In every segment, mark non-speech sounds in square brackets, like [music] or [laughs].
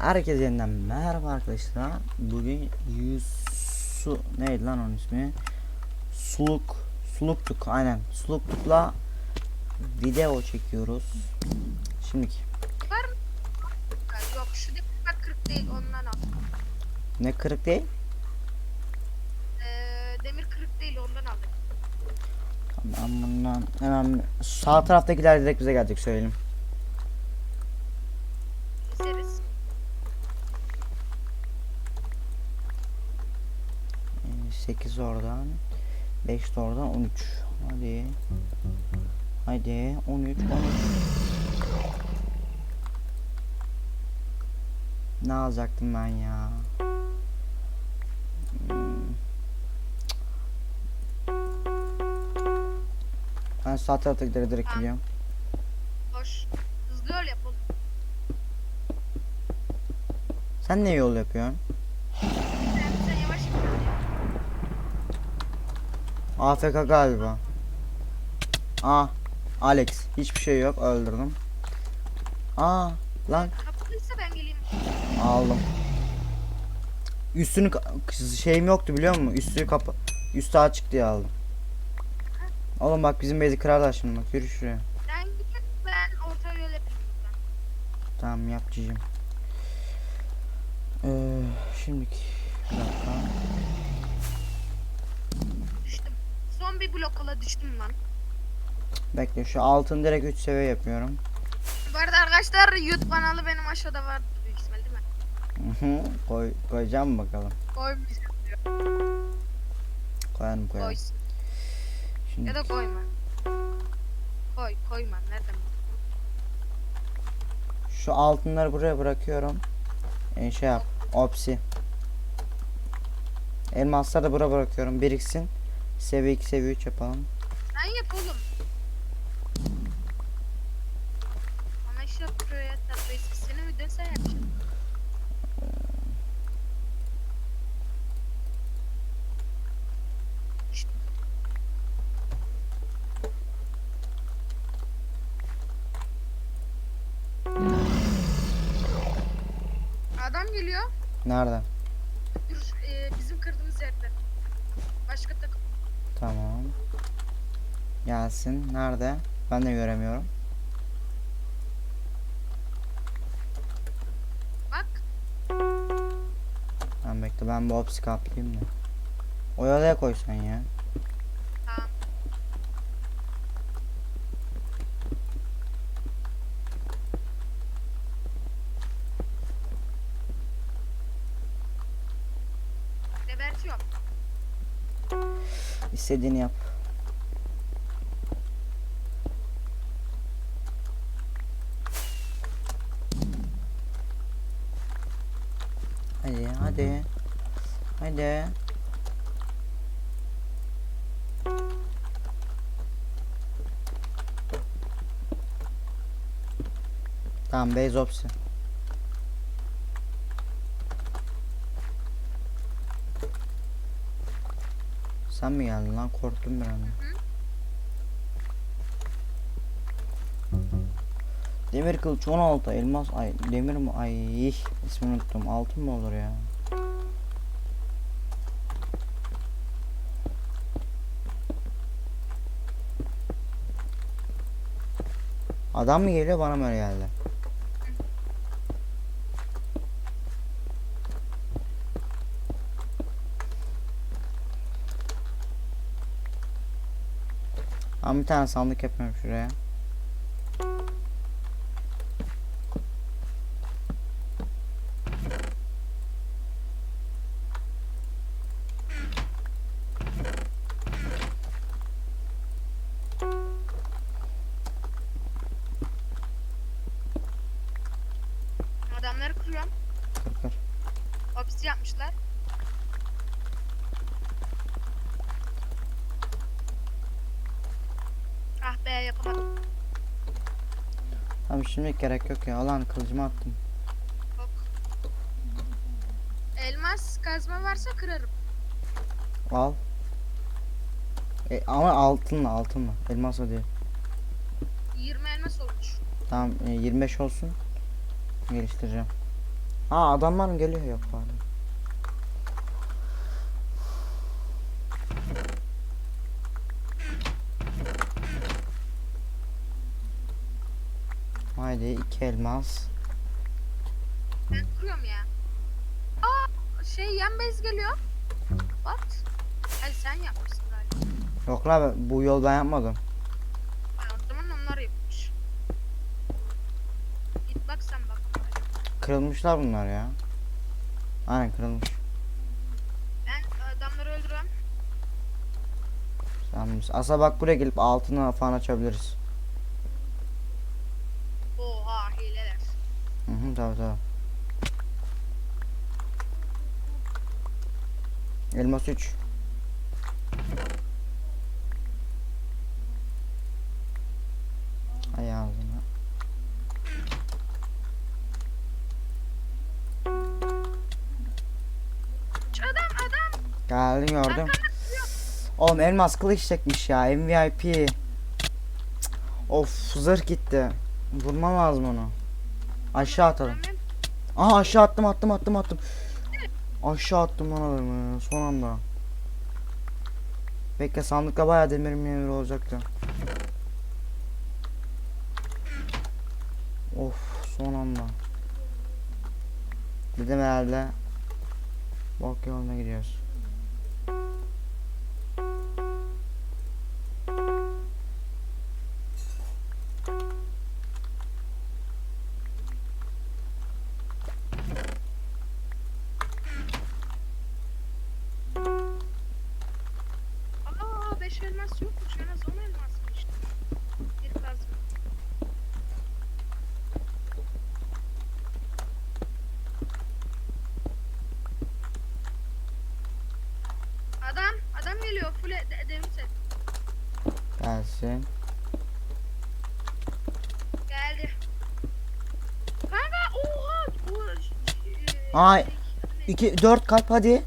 Herkese yeniden merhaba arkadaşlar. Bugün Yusu neydi lan onun ismi? Suluk Suluktuk aynen. Suluklukla video çekiyoruz. Şimdiki Var mı? Yok şu bak 40 değil ondan al. ne kırık değil? Ee, demir 40 değil ondan aldık. Tamam bundan hemen sağ taraftakiler direkt bize gelecek söyleyeyim. 8 oradan 5 de oradan 13 hadi hadi 13 13 ne alacaktım ben ya Hmm. ben sağ taraftakilere direkt gidiyorum Hoş. Hızlı yol yapalım. sen ne yol yapıyorsun Sen, sen yavaş yap. AFK galiba Aa Alex hiçbir şey yok öldürdüm Aa lan ben geleyim. Aldım. Üstünü şeyim yoktu biliyor musun? Üstü kapa üstü açık diye aldım. Oğlum bak bizim bezi kırarlar şimdi bak yürü şuraya. Sen git ben orta yol yapayım. buradan. Tamam yap cicim. Ee, şimdiki bir dakika. Düştüm. Son bir blokola düştüm lan. Bekle şu altın direkt 3 seviye yapıyorum. Bu arada arkadaşlar YouTube kanalı benim aşağıda var büyük ihtimal değil mi? Koy, koyacağım mı bakalım. Koymayacağım diyor. Koyarım koyarım. Koysun. Şimdi Ya da koyma. Koy koyma. Nereden? şu altınları buraya bırakıyorum. Ee, şey yap. Opsi. Elmasları da buraya bırakıyorum. Biriksin. Seviye 2 seviye 3 yapalım. Sen yap oğlum. Bana iş yaptırıyor ya terbiyesiz. Senin videon sen yapacaksın. Adam geliyor. Nereden? Dur, e, bizim kırdığımız yerde. Başka takım. Tamam. Gelsin. Nerede? Ben de göremiyorum. Bak. Ben bekle ben bu opsi kaplayayım da. Oyalaya koysan ya. Tamam. Gebertiyorum. İstediğini yap. Hadi hadi. Hadi. Tamam base opsi. Sen mi geldin lan? Korktum bir an. Demir kılıç 16 elmas ay demir mi? Ay ismini unuttum. Altın mı olur ya? Adam mı geliyor? Bana mı öyle geldi Ben bir tane sandık yapıyorum şuraya Adamları kuruyorum. Kır kır Hapis yapmışlar. Şimdi gerek yok ya alan kılıcımı attım. Elmas kazma varsa kırarım. Al. E, ama altınla altınla. Elmas o değil. 20 elmas olmuş. Tamam e, 25 olsun. Geliştireceğim. Ha adamlar geliyor yok pardon. Haydi iki elmas. Ben kuruyorum ya. Aa şey yan bez geliyor. What? Hayır sen yapmışsın galiba. Yok la bu yol ben yapmadım. Ay, o zaman onlar yapmış. Git bak sen bak. Kırılmışlar bunlar ya. Aynen kırılmış. Ben adamları öldürüyorum. Tamam. Asa bak buraya gelip altına falan açabiliriz. Oha hileler. Hı hı tabii tabii. Elmas 3. Ay ağzına. Adam adam. Geldim gördüm. Oğlum elmas kılıç çekmiş ya MVP. Cık. Of zırh gitti. Vurmam lazım onu. Aşağı atalım. Aha aşağı attım attım attım attım. Aşağı attım lan adamı son anda. Bekle sandıkta bayağı demir memir olacaktı. Of son anda. Dedim herhalde. Bok yoluna gidiyoruz. Elmas yokmuş. En az 10 elmasmış. Bir kazma. Adam, adam geliyor. Full de, devrim set. Gelsin. Geldi. Kanka oha. O, e, Ay, şey, 2 4 kalp hadi.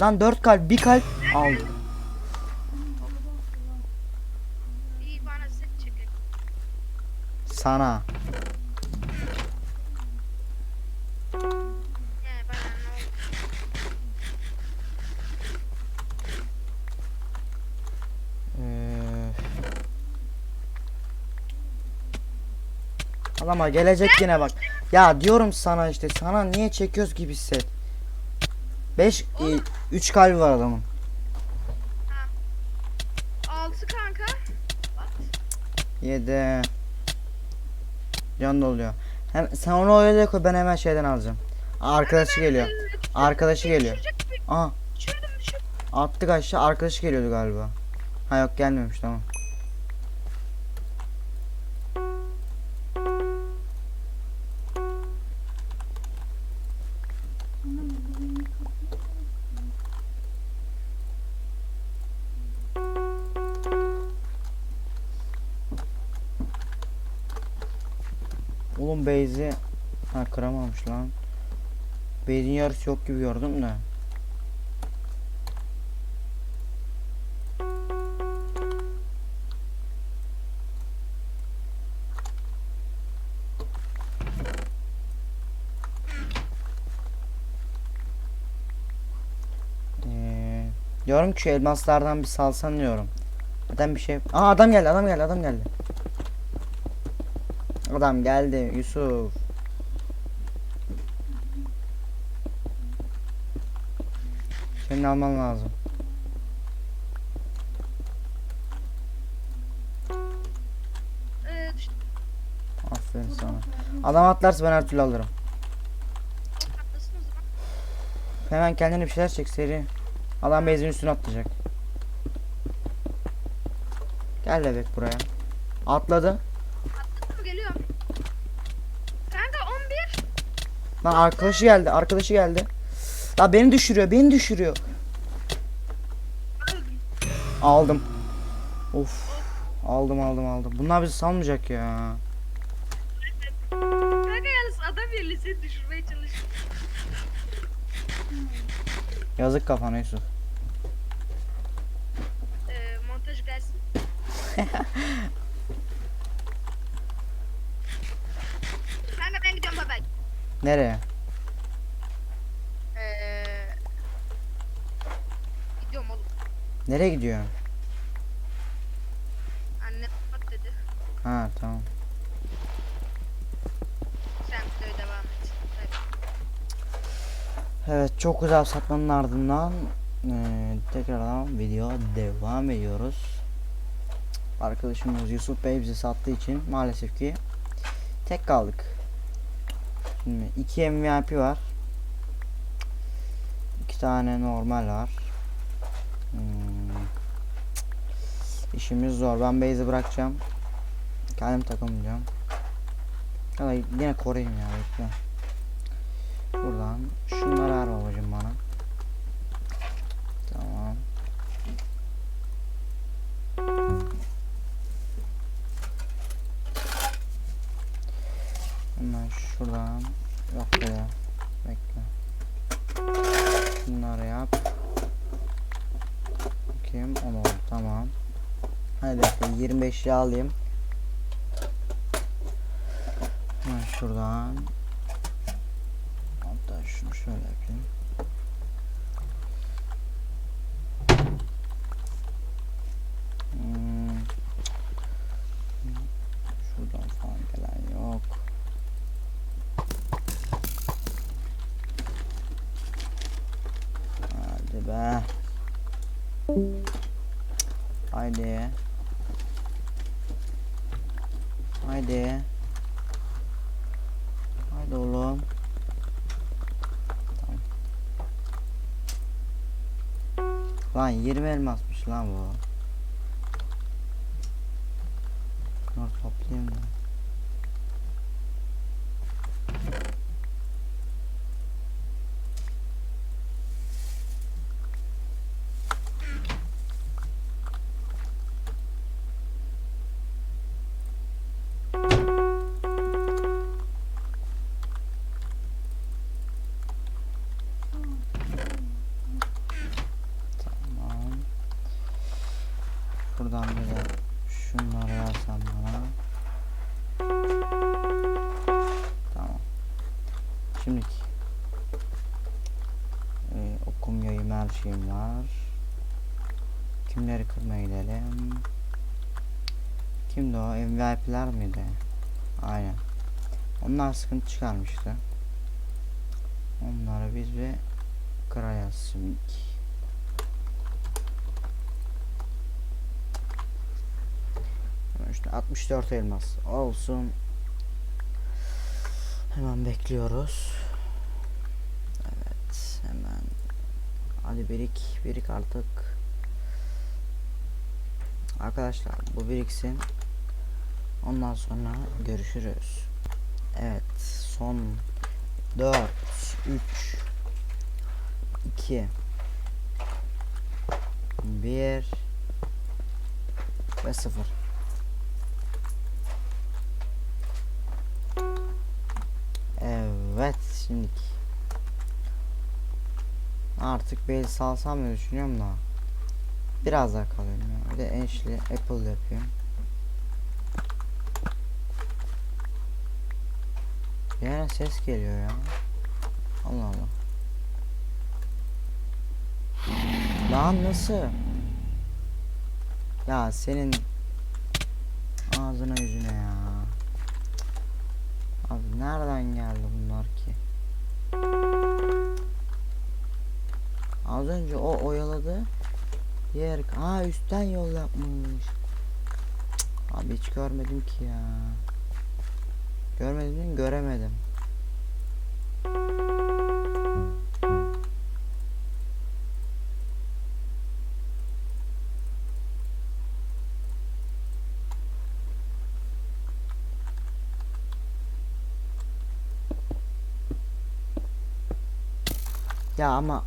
Lan 4 kalp bir kalp aldım. Sana. Ee, Adama gelecek yine bak. Ya diyorum sana işte sana niye çekiyoruz gibi hisset. 5 3 kalbi var adamın. 6 kanka. What? 7 Can doluyor. Hem sen onu öyle koy ben hemen şeyden alacağım. Aa, Arkadaşı geliyor. Arkadaşı geliyor. Düşürdüm. attık aşağı arkadaşı geliyordu galiba. Ha yok gelmemiş tamam. Beyzi ha kıramamış lan. Beyzin yarısı yok gibi gördüm de. Ee, diyorum ki elmaslardan bir salsan diyorum. Adam bir şey. Aa adam geldi, adam geldi, adam geldi. Adam geldi, Yusuf. Senin alman lazım. Aferin sana. Adam atlarsa ben her türlü alırım. Hemen kendine bir şeyler çek seri. Adam benzin üstüne atlayacak. Gel bebek buraya. Atladı. Patlasın geliyor. Kanka Lan arkadaşı geldi. Arkadaşı geldi. La beni düşürüyor. Beni düşürüyor. Aldım. Of. Aldım aldım aldım. Bunlar bizi salmayacak ya. Kanka yalnız adam yerli seni düşürmeye çalışıyor. Yazık kafana Yusuf. Ee, montaj gelsin. [laughs] Nereye? Ee, gidiyorum oğlum. Nereye gidiyor? Anne kapat dedi. Ha tamam. Sen videoya devam et. Hadi. Evet çok güzel satmanın ardından ee, tekrardan video devam ediyoruz. Arkadaşımız Yusuf Bey bizi sattığı için maalesef ki tek kaldık. Şimdi iki MVP var. iki tane normal var. Hmm. İşimiz zor. Ben base'i bırakacağım. Kendim takılmayacağım. Ya yine koruyayım ya bekle. Buradan şunları ver babacım bana. Tamam. Hemen şuradan 25'i alayım. Hemen şuradan Hatta şunu şöyle yapayım. Hmm. Şuradan falan gelen yok. Hadi be. Haydi. Haydi. Haydi oğlum. Lan 20 elmasmış lan bu. Şunları toplayayım da. Buradan bir de şunları versen bana. Tamam. Şimdi ee, okum yayım her şeyim var. Kimleri kırmaya gidelim. Kimdi o? MVP'ler miydi? Aynen. Onlar sıkıntı çıkarmıştı. Onları biz bir kıracağız şimdi. İşte 64 elmas olsun. Hemen bekliyoruz. Evet hemen. Hadi birik birik artık. Arkadaşlar bu biriksin. Ondan sonra görüşürüz. Evet son 4 3 2 1 ve 0 Evet şimdi artık bel salsam mı düşünüyorum da biraz daha kalayım ya. Bir de enşli apple bir ara ses geliyor ya. Allah Allah. Lan nasıl? Ya senin ağzına yüzüne ya. Abi nereden geldi Az önce o oyaladı. Diğer aa üstten yol yapmış. Cık, Abi hiç görmedim ki ya. Görmedim değil? Göremedim. Ya ama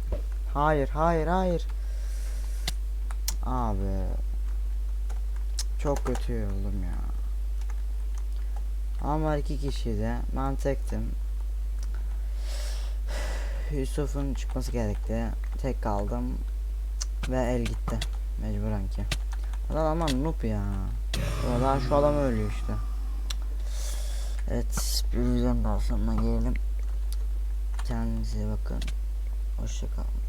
hayır hayır hayır. Abi çok kötü yoruldum ya. Ama iki kişiydi. Ben tektim. Yusuf'un çıkması gerekti. Tek kaldım. Ve el gitti. Mecburen ki. Adam ama noob ya. Daha şu adam ölüyor işte. Evet. Bir videonun daha sonuna gelelim. Kendinize bakın. Hoşçakalın.